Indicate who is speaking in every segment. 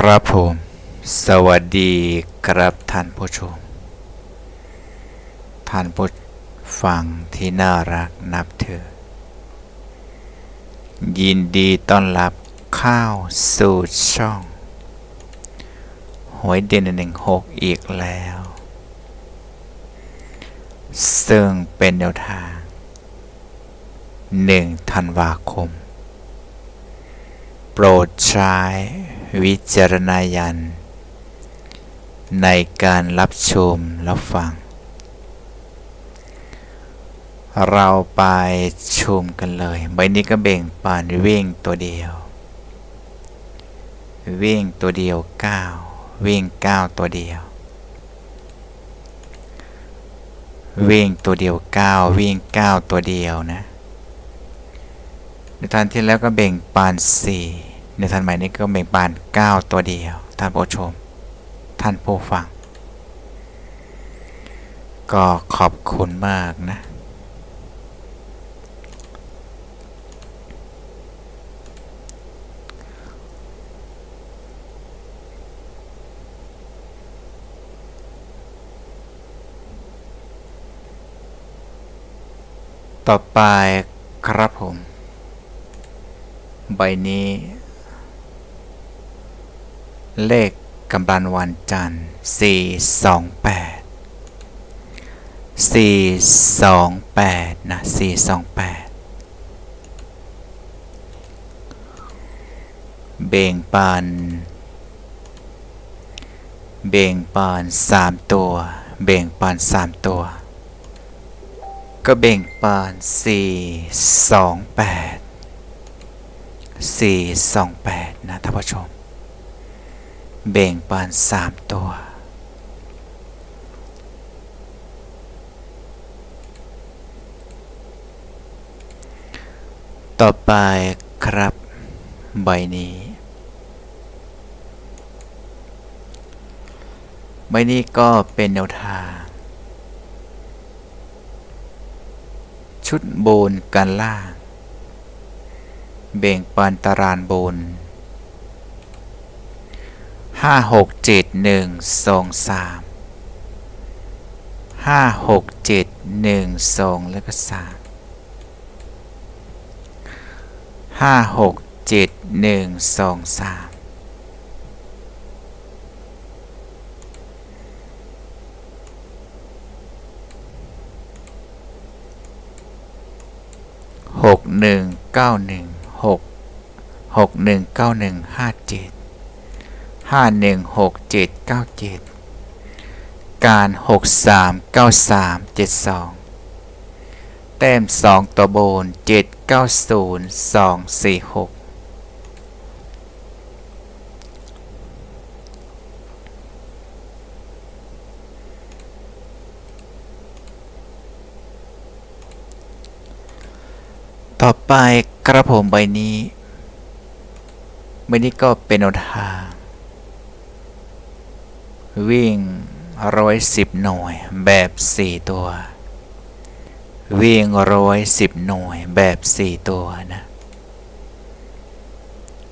Speaker 1: ครับผม สวัสดีครับท่านผู้ชม ท่านผู้ฟังที่น่ารักนับถือ ยินดีต้อนรับเข้าสู่ช่องหวยเด่นหนึ่งหกอีกแล้ว ซึ่งเป็นแนวทางหนึ่งธันวาคม โปรดใช้วิจารณญาณในการรับชมรับฟัง เราไปชมกันเลย ใบนี้ก็เบ่งปานวิ่งตัวเดียว วิ่งตัวเดียว 9 วิ่ง 9 ตัวเดียว วิ่งตัวเดียว 9 วิ่ง 9 ตัวเดียวนะ ในทันที่แล้วก็เบ่งปาน 4 ในทันใหม่นี้ก็เบ่งปาน 9 ตัวเดียว ท่านผู้ชม ท่านผู้ฟัง ก็ขอบคุณมากนะต่อไปครับผม ใบนี้ เลขกำลังวันจันทร์428 428 นะ 428 เบ่งปานเบ่งปาน3ตัว เบ่งปาน3ตัว ก็เบ่งปาน428 428 นะท่านผู้ชม เบ่งปาน 3 ตัว ต่อไปครับใบนี้ ใบนี้ก็เป็นแนวทาง ชุดโบนกันล่าง เบ่งปานตารานบนห้าหกเจ็ดหนึ่งสองสามห้าหกเจ็ดหนึ่งสองแล้วก็สามห้าหกเจ็ดหนึ่งสองสามหกหนึ่งเก้าหนึ่ง หกหกหนึ่งเก้าหนึ่งห้าเจ็ดห้าหนึ่งหกเจ็ดเก้าเจ็ดการหกสามเก้าสามเจ็ดสองแต้มสองตัวโบนเจ็ดเก้าศูนย์สองสี่หก ไปกระผมใบนี้ใบนี้ก็เป็นทางวิ่งร้อยสิบหน่วย แบบสี่ตัว วิ่งร้อยสิบหน่วย แบบสี่ตัวนะ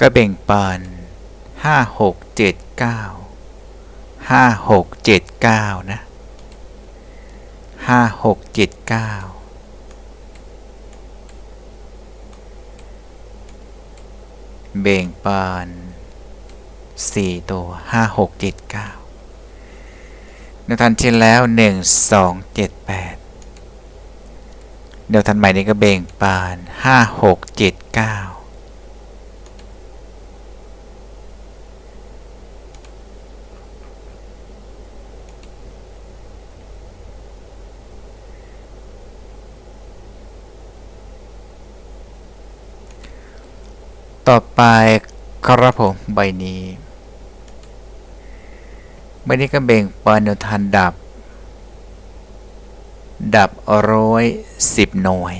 Speaker 1: ก็แบ่งปันห้าหกเจ็ดเก้าห้าหกเจ็ดเก้านะห้าหกเจ็ดเก้า เบ่งปานสี่ตัวห้าหกเจ็ดเก้าในทันที่แล้วหนึ่งสองเจ็ดแปดเดี๋ยวทันใหม่นี้ก็เบ่งปานห้าหกเจ็ดเก้า ต่อไปครับผมใบนี้ใบนี้ก็เบ่งปานทันดับ ดับร้อยสิบหน่วย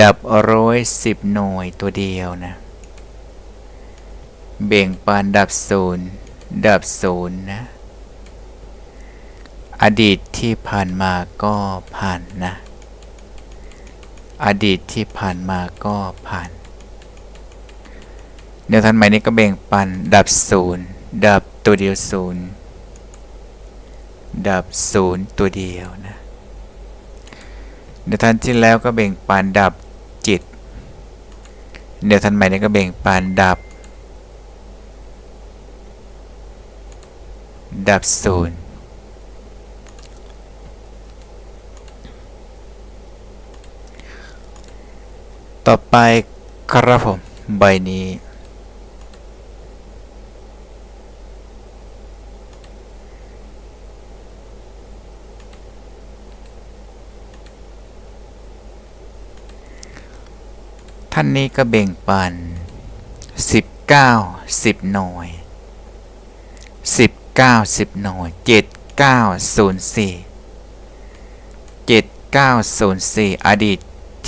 Speaker 1: ดับร้อยสิบหน่วยตัวเดียวนะ เบ่งปานดับศูนย์ดับศูนย์นะ อดีตที่ผ่านมาก็ผ่านนะ อดีตที่ผ่านมาก็ผ่านแนวทางใหม่นี้ก็แบ่งปัน ดับศูนย์ดับตัวเดียวศูนย์ดับศูนย์ตัวเดียวนะแนวทางที่แล้วก็แบ่งปันดับจิตแนวทางใหม่นี้ก็แบ่งปันดับ ดับศูนย์ ต่อไปครับผม ใบนี้ ท่านนี้ก็เบ่งปัน19 10 หน่วย 19 10 หน่วย 7904 7904 อดีต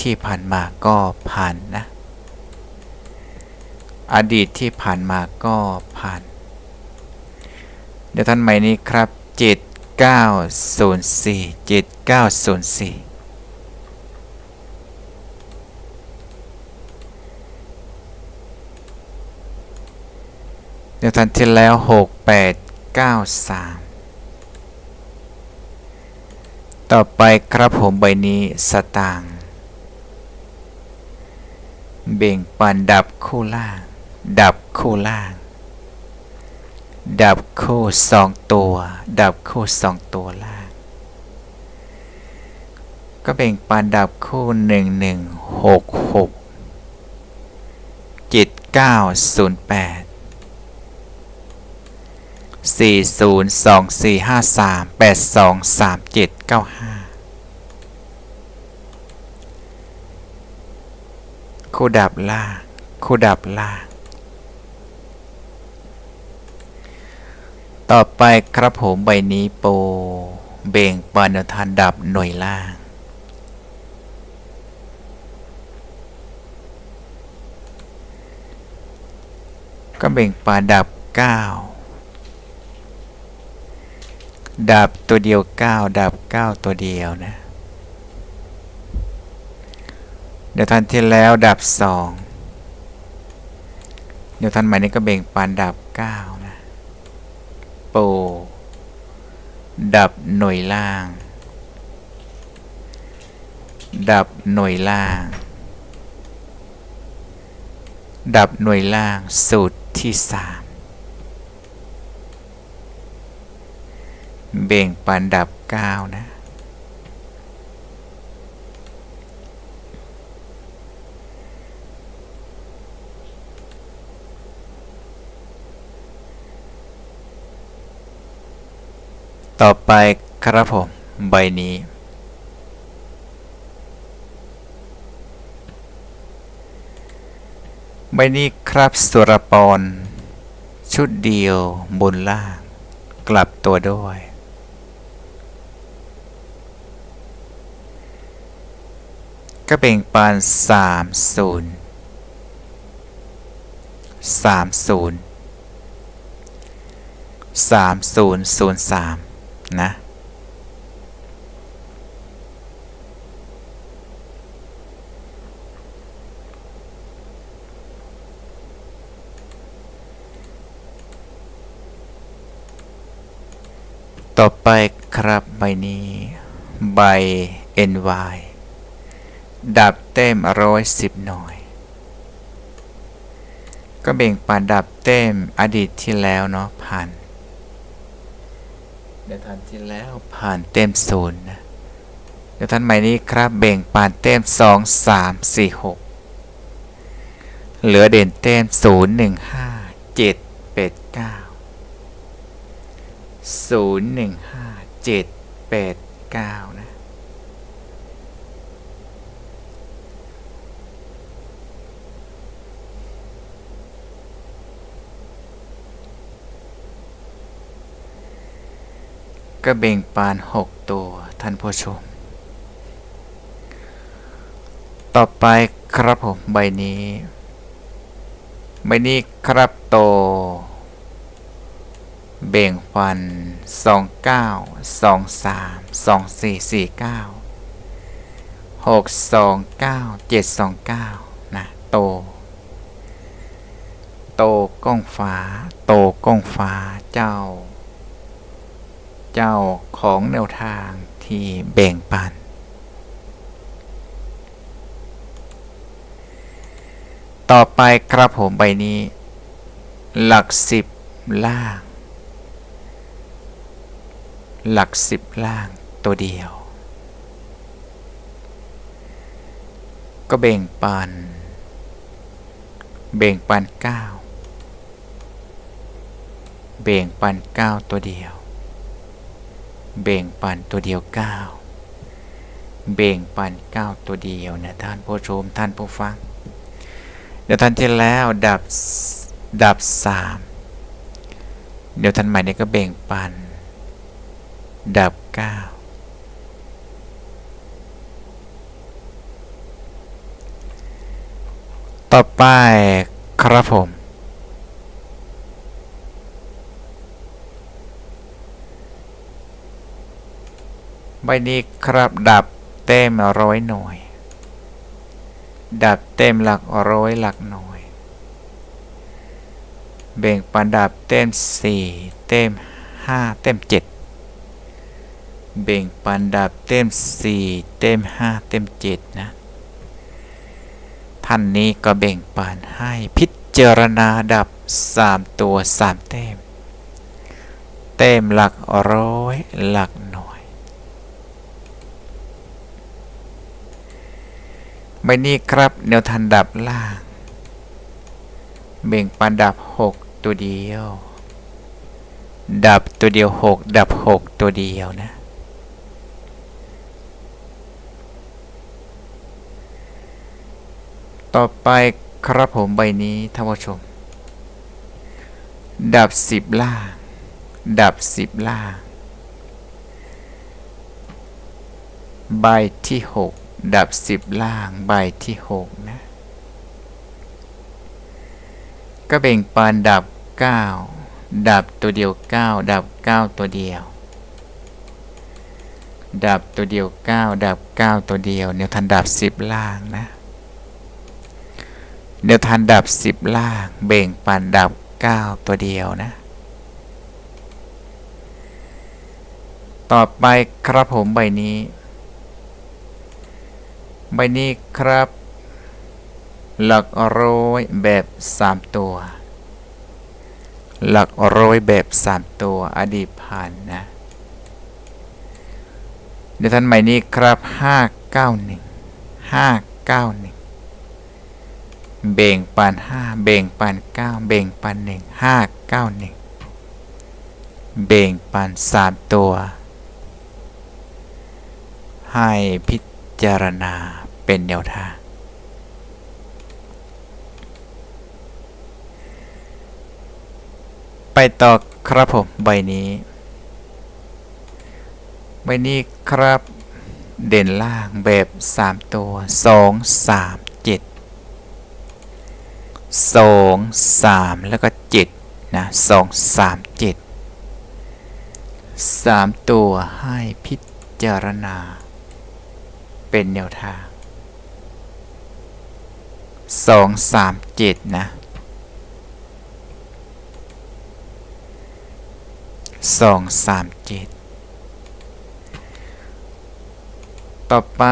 Speaker 1: ที่ผ่านมาก็ผ่านนะ อดีตที่ผ่านมาก็ผ่าน เดี๋ยวท่านใหม่นี้ครับ 7904 7904เดี๋ยวท่านที่แล้ว 6893 ต่อไปครับผมใบนี้สตางค์ เบ่งปันดับคู่ล่าง ดับคู่ล่าง ดับคู่สองตัว ดับคู่สองตัวล่าง ก็เบ่งปันดับคู่หนึ่งหนึ่งหกหกเจ็ดเก้าศูนย์แปดสี่ศูนย์สองสี่ห้าสามแปดสองสามเจ็ดเก้าห้า คู่ดับล่างคู่ดับล่างต่อไปครับผมใบนี้โป เบ่งปานทานดับหน่วยล่าง ก็เบ่งปาดับ 9 ดับตัวเดียว 9 ดับ 9 ตัวเดียวนะ เดี๋ยวทันที่แล้วดับ2เดี๋ยวทันใหม่นี้ก็เบ่งปานดับ9นะโปรดับหน่วยล่าง ดับหน่วยล่าง ดับหน่วยล่างสูตรที่3เบ่งปันดับ9นะ ต่อไปครับผมใบนี้ ใบนี้ครับสุรปรชุดเดียวบนล่างกลับตัวด้วย ก็เบ่งปานสามศูนย์สามศูนย์สามศูนย์ศูนย์สาม นะต่อไปครับใบนี้ใบ NY ดับเต็มร้อยสิบหน่อยก็เบ่งปานดับเต็มอดีตที่แล้วเนาะผ่าน เดี๋ยวทันที่แล้วผ่านเต็มศูนย์นะเดี๋ยวทันใหม่นี้ครับเบ่งผ่านเต็มสองสามสี่หกเหลือเด่นเต็มศูนย์หนึ่งห้าเจ็ดแปดเก้าศูนย์หนึ่งห้าเจ็ดแปดเก้านะ ก็เบ่งปานหกตัวท่านผู้ชม ต่อไปครับผมใบนี้ ใบนี้ครับโต เบ่งฟันสองเก้าสองสามสองสี่สี่เก้าหกสองเก้าเจ็ดสองเก้านะ โต โตก้องฟ้า โตก้องฟ้าเจ้า เจ้าของแนวทางที่แบ่งปัน ต่อไปครับผมใบนี้ หลักสิบล่าง หลักสิบล่างตัวเดียว ก็แบ่งปันเบ่งปันเก้าเบ่งปันเก้าตัวเดียว เบ่งปันตัวเดียวเก้าเบ่งปันเก้าตัวเดียวนะท่านผู้ชมท่านผู้ฟัง เดี๋ยวท่านที่แล้วดับดับสามเดี๋ยวท่านใหม่นี้ก็เบ่งปัน ดับเก้าต่อไปครับผม ใบนี้ครับดับเต็มร้อยหน่วย ดับเต็มหลักร้อยหลักหน่วยเบ่งปันดับเต็มสี่เต็มห้าเต็มเจ็ดเบ่งปันดับเต็มสี่เต็มห้าเต็มเจ็ดนะท่านนี้ก็เบ่งปันให้พิจารณาดับสามตัวสามเต็มเต็มหลักร้อยหลักหน่วย ใบนี้ครับแนวทันดับล่างเบ่งปันดับหกตัวเดียว ดับตัวเดียวหกดับหกตัวเดียวนะต่อไปครับผมใบนี้ท่านผู้ชม ดับสิบล่าง ดับสิบล่าง ใบที่หก ดับสิบล่างใบที่หกนะ ก็เบ่งปานดับเก้าดับตัวเดียวเก้าดับเก้าตัวเดียว ดับตัวเดียวเก้าดับเก้าตัวเดียวเดี๋ยวทันดับสิบล่างนะเดี๋ยวทันดับสิบล่าง เบ่งปานดับเก้าตัวเดียวนะต่อไปครับผมใบนี้ ใบนี้ครับ หลักร้อยแบบสามตัว หลักร้อยแบบสามตัว อดีตผ่านนะเดี๋ยวท่านใหม่นี้ครับห้าเก้าหนึ่งห้าเก้าหนึ่งเบ่งปันห้าเบ่งปันเก้าเบ่งปันหนึ่งห้าเก้าหนึ่งเบ่งปันสามตัว ให้พิจารณา เป็นแนวทางไปต่อครับผมใบนี้ ใบนี้ครับเด่นล่างแบบ 3 ตัว 2 3 7 2 3 แล้วก็ 7 นะ 2 3 7 3 ตัวให้พิจารณา เป็นแนวทาง 2 3 7นะสองสามเจ็ดต่อไป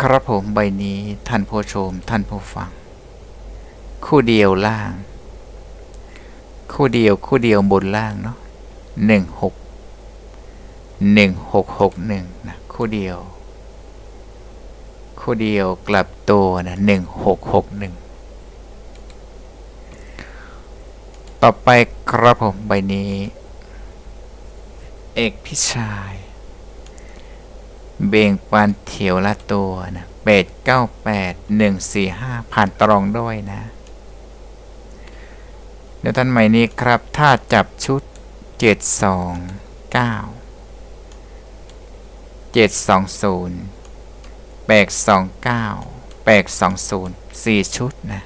Speaker 1: ครับผมใบนี้ท่านผู้ชมท่านผู้ฟัง คู่เดียวล่าง คู่เดียวคู่เดียวบนล่างเนาะหนึ่งหกหนึ่งหกหกหนึ่งนะคู่เดียว คู่เดียวกลับตัวนะหนึ่งหกหกหนึ่งต่อไปครับผมใบนี้ เอกพิชัยเบ่งปันเถียวละตัวนะแปดเก้าแปดหนึ่งสี่ห้าผ่านตรองด้วยนะเดี๋ยวท่านใหม่นี้ครับ ถ้าจับชุดเจ็ดสองเก้าเจ็ดสองศูนย์ แปดสองเก้าแปดสองศูนย์สี่ชุดนะ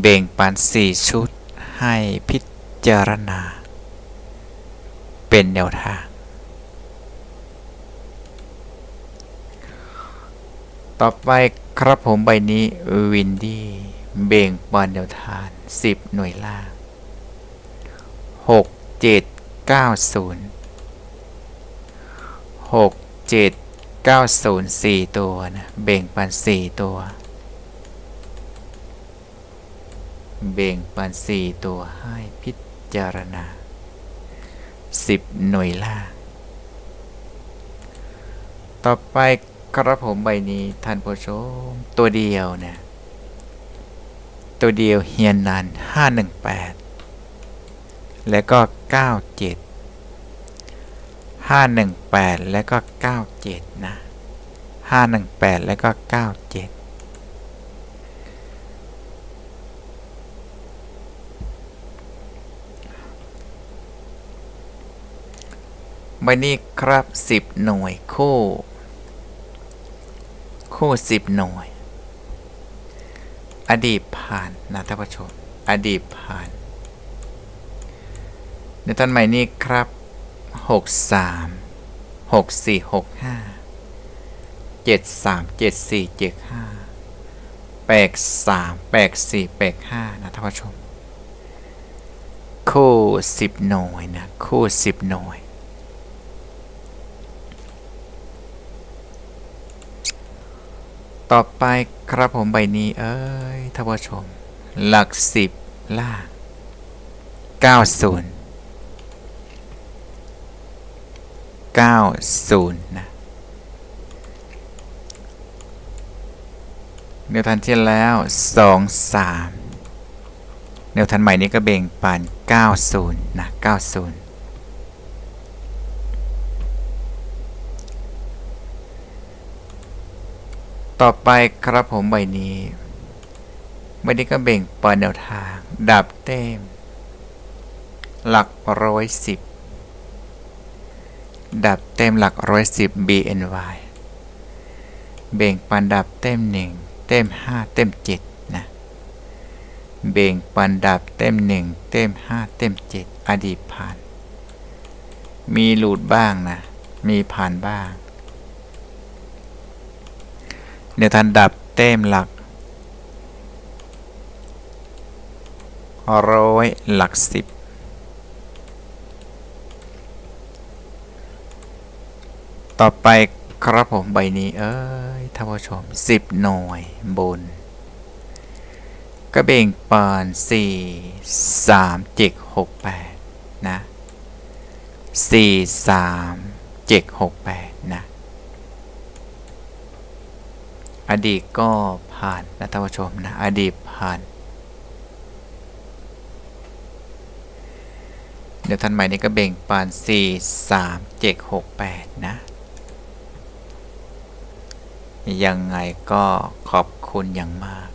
Speaker 1: เบ่งปันสี่ชุดให้พิจารณา เป็นแนวทาง ต่อไปครับผมใบนี้วินดี้เบ่งบอลเดียวทาน10 หน่วยล่าง 6 7 9 0 6 7 9 0 4 ตัวนะเบ่งปัน 4 ตัว เบ่งปัน 4 ตัวให้พิจารณา 10 หน่วยล่างต่อไปครับผมใบนี้ท่านผู้ชมตัวเดียวนี่ยตัวเดียวเฮียนนัน518 แล้วก็ 97 518 แล้วก็ 97 นะ 518 แล้วก็ 97ใบนี้ครับ 10 หน่วย คู่ คู่ 10 หน่วย อดีตผ่านนะท่านผู้ชม อดีตผ่าน ในตอนใหม่นี้ครับ 63 64 65 73 74 75 83 84 85นะท่านผู้ชม คู่10หน่วยนะ คู่10หน่วย ต่อไปครับผมใบนี้เอ้ยท่านผู้ชม หลักสิบล่าง90 90นะเดี๋ยวทันที่แล้ว 2 3เดี๋ยวทันใหม่นี้ก็เบ่งปาน 90นะ90ต่อไปครับผมใบนี้ใบนี้ก็เบ่งปานแนวทาง ดับเต็ม หลักร้อยสิบ ดับเต็มหลักร้อยสิบ BNY เบ่งปันดับเต็มหนึ่งเต็มห้าเต็มเจ็ดนะเบ่งปันดับเต็มหนึ่งเต็มห้าเต็มเจ็ดอดีตผ่าน มีหลุดบ้างนะ มีผ่านบ้าง เดี๋ยวทันดับเต็มหลักร้อยหลักสิบ ต่อไปครับผมใบนี้ เอ้ยท่านผู้ชม 10 หน่วยบน กระเบ่งปาน4 3 7 6 8 นะ 4 3 7 6 8 นะ อดีตก็ผ่านนะท่านผู้ชมนะ อดีตผ่าน เดี๋ยวท่านใหม่นี้ก็เบ่งปาน4 3 7 6 8 นะ ยังไงก็ขอบคุณอย่างมาก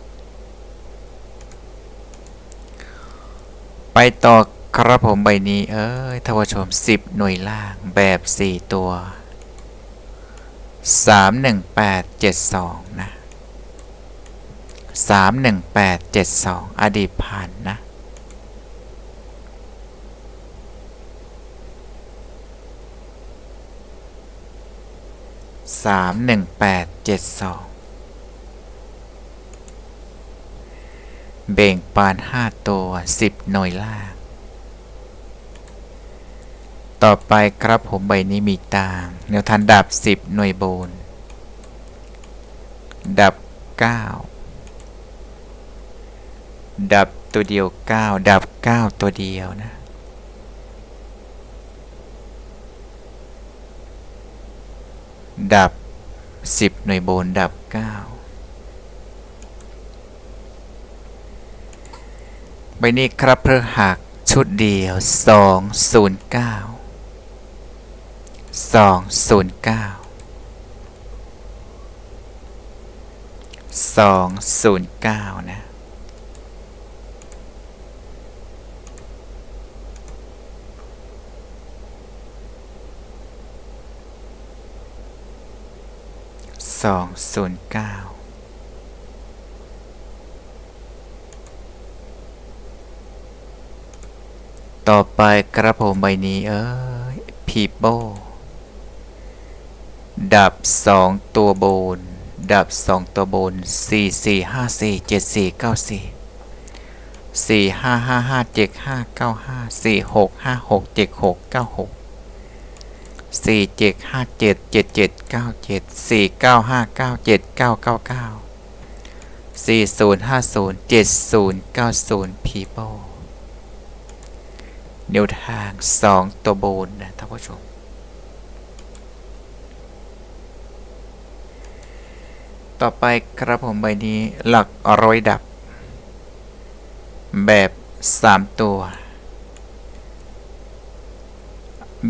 Speaker 1: ไปต่อครับผมใบนี้ เอ้ยท่านผู้ชม 10 หน่วยล่างแบบ 4 ตัว 31872 นะ 31872 อดีตผ่านนะ สามหนึ่งแปดเจ็ดสองเบ่งปานห้าตัวสิบหน่วยล่างต่อไปครับผมใบนี้มีตาง แนวทันดับสิบหน่วยโบน ดับเก้าดับตัวเดียวเก้าดับเก้าตัวเดียวนะ ดับ 10 หน่วยโบนดับ 9 ใบนี้ครับเพื่อหักชุดเดียว 209 209 209 นะ สองศูนย์เก้าต่อไปกระผมใบนี้เอ้ยพีโบดับสองตัวบน ดับสองตัวบนสี่สี่ห้าสี่เจ็ดสี่เก้าสี่สี่ห้าห้าห้าเจ็ดห้าเก้าห้าสี่หกห้าหกเจ็ดหกเก้าหก สี่เจ็ดห้าเจ็ดเจ็ดเจ็ดเก้าเจ็ดสี่เก้าห้าเก้าเจ็ดเก้าเก้าเก้าสี่ศูนย์ห้าศูนย์เจ็ดศูนย์เก้าศูนย์ people แนวทางสองตัวโบนนะท่านผู้ชมต่อไปครับผมใบนี้หลักร้อยดับ แบบ 3 ตัว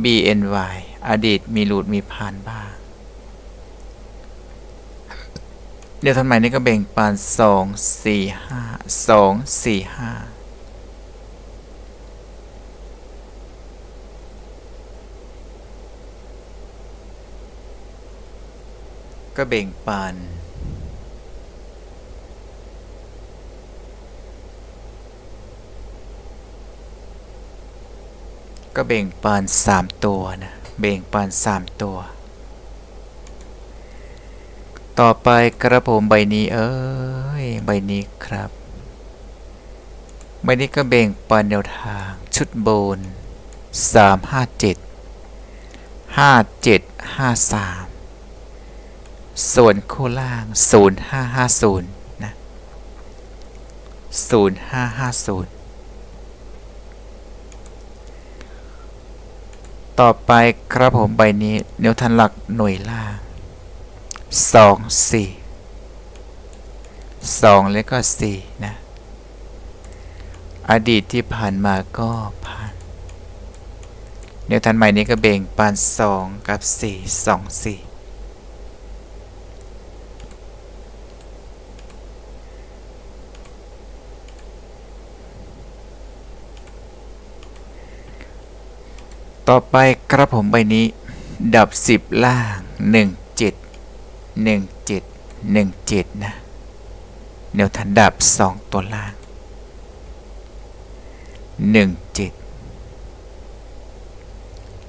Speaker 1: BNY อดีตมีหลุดมีผ่านบ้าง เดี๋ยวทันใหม่นี้ก็แบ่งปาน2 4 5 2 4 5ก็แบ่งปานก็แบ่งปานสามตัวนะ แบ่งปานสามตัว ต่อไปกระผมใบนี้เอ้ยใบนี้ครับใบนี้ก็แบ่งปานแนวทางชุดโบนสามห้าเจ็ดห้าเจ็ดห้าสามส่วนคู่ล่างศูนย์ห้าห้าศูนย์นะศูนย์ห้าห้าศูนย์ ต่อไปครับผมใบนี้เนวทันหลักหน่วยล่างสองสี่สองแล้วก็สี่นะ อดีตที่ผ่านมาก็ผ่านเนวทันใหม่นี้ก็เบ่งปานสองกับสี่สองสี่ ต่อไปครับผมใบนี้ ดับสิบล่างหนึ่งเจ็ดหนึ่งเจ็ดหนึ่งเจ็ดนะเนวทันดับสองตัวล่างหนึ่งเจ็ด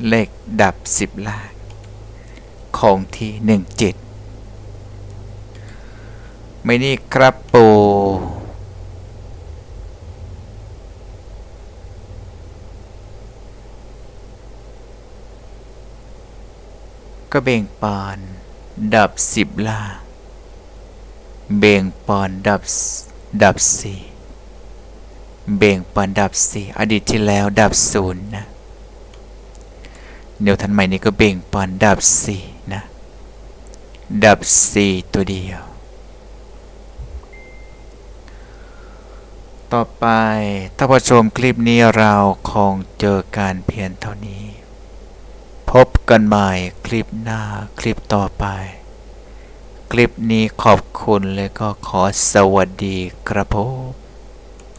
Speaker 1: เลขดับสิบล่าง ของที่หนึ่งเจ็ดไม่นี่ครับปู ก็เบ่งปานดับสิบล่า เบ่งปานดับดับสี่เบ่งปานดับสี่อดีตที่แล้วดับศูนย์นะเดี๋ยวทันใหม่นี้ก็เบ่งปานดับสี่นะ ดับสี่ตัวเดียว ต่อไปถ้าผู้ชมคลิปนี้เราคงเจอการเพียงเท่านี้ บกันใหม่คลิปหน้าคลิปต่อไป คลิปนี้ขอบคุณและก็ขอสวัสดีครับผม